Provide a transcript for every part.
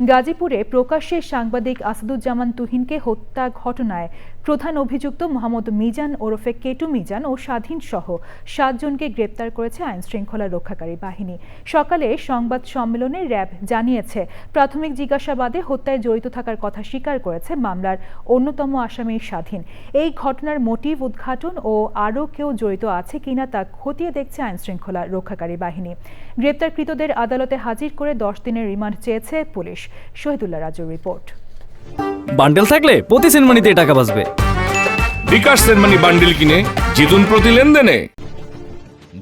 গাজীপুরে প্রকাশ্যে সাংবাদিক আসাদুজ্জামান তুহিনকে হত্যা ঘটনায় প্রধান অভিযুক্ত মোহাম্মদ মিজান ওরফে কেটু মিজান ও স্বাধীন সহ সাতজনকে গ্রেপ্তার করেছে আইন শৃঙ্খলা রক্ষাকারী বাহিনী। সকালে সংবাদ সম্মেলনে র্যাব জানিয়েছে, প্রাথমিক জিজ্ঞাসাবাদে হত্যায় জড়িত থাকার কথা স্বীকার করেছে মামলার অন্যতম আসামি স্বাধীন। এই ঘটনার মোটিভ, উদ্ঘাটন ও আরও কেউ জড়িত আছে কিনা তা খতিয়ে দেখছে আইন শৃঙ্খলা রক্ষাকারী বাহিনী। গ্রেপ্তারকৃতদের আদালতে হাজির করে দশ দিনের রিমান্ড চেয়েছে পুলিশ। শহীদুল্লাহ রাজুর রিপোর্ট। বান্ডেল থাকলে প্রতি সেনমানিতে টাকা বাঁচবে। বিকাশ সেনমানি বান্ডিল কিনে জিতুন প্রতি লেনদেনে।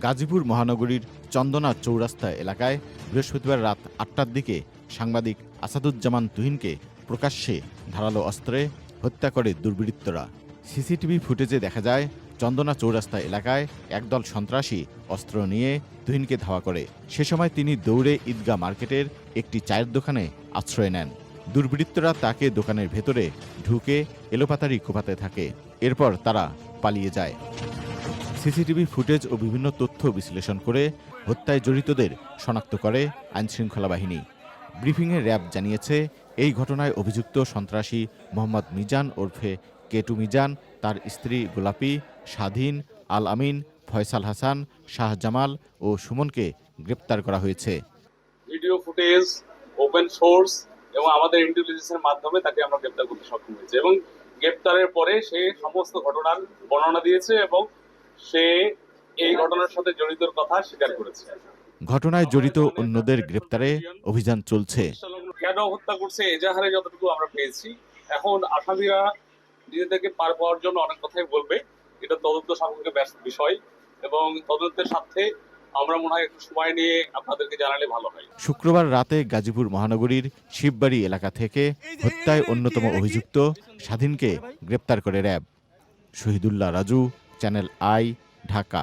গাজীপুর মহানগরীর চন্দনা চৌরাস্তা এলাকায় বৃহস্পতিবার রাত আটটার দিকে সাংবাদিক আসাদুজ্জামান তুহিনকে প্রকাশ্যে ধারালো অস্ত্রে হত্যা করে দুর্বৃত্তরা। সিসিটিভি ফুটেজে দেখা যায় চন্দনা চৌরাস্তা এলাকায় একদল সন্ত্রাসী অস্ত্র নিয়ে তুহিনকে ধাওয়া করে। সে সময় তিনি দৌড়ে ঈদগাহ মার্কেটের একটি চায়ের দোকানে আশ্রয় নেন। দুর্বৃত্তরা তাকে দোকানের ভেতরে ঢুকে এলোপাতারি কোপাতে থাকে। এরপর তারা পালিয়ে যায়। সিসিটিভি ফুটেজ ও বিভিন্ন তথ্য বিশ্লেষণ করে হত্যায় জড়িতদের শনাক্ত করে আইনশৃঙ্খলা বাহিনী। ব্রিফিংয়ে র্যাব জানিয়েছে, এই ঘটনায় অভিযুক্ত সন্ত্রাসী মোহাম্মদ মিজান ওরফে কেটু মিজান তার স্ত্রী গোলাপি স্বাধীন আল আমিন ফয়সাল হাসান শাহজামাল ও সুমনকে গ্রেপ্তার করা হয়েছে। ভিডিও ফুটেজ ওপেন সোর্স এবং আমাদের ইন্টেলিজেন্সের মাধ্যমে তাকে আমরা গ্রেপ্তার করতে সক্ষম হয়েছে এবং গ্রেপ্তারের পরে সে সমস্ত ঘটনার বর্ণনা দিয়েছে এবং সে এই ঘটনার সাথে জড়িত কথা স্বীকার করেছে। ঘটনায় জড়িত অন্যদের গ্রেপ্তারে অভিযান চলছে। কেন হত্যা করছে এজাহারে যতটুকু আমরা পেয়েছি এখন আসামিরা নিজেদেরকে পার পাওয়ার জন্য অনেক কথাই বলবে এটা তদন্ত সাপেক্ষ ব্যস্ত বিষয় এবং তদন্তের সাথে আমরা মনে হয় একটু সময় নিয়ে আপনাদেরকে জানালে ভালো হয়। শুক্রবার রাতে গাজীপুর মহানগরীর শিববাড়ি এলাকা থেকে হত্যায় অন্যতম অভিযুক্ত স্বাধীনকে গ্রেপ্তার করে RAB. Shahidullah Raju channel I Dhaka.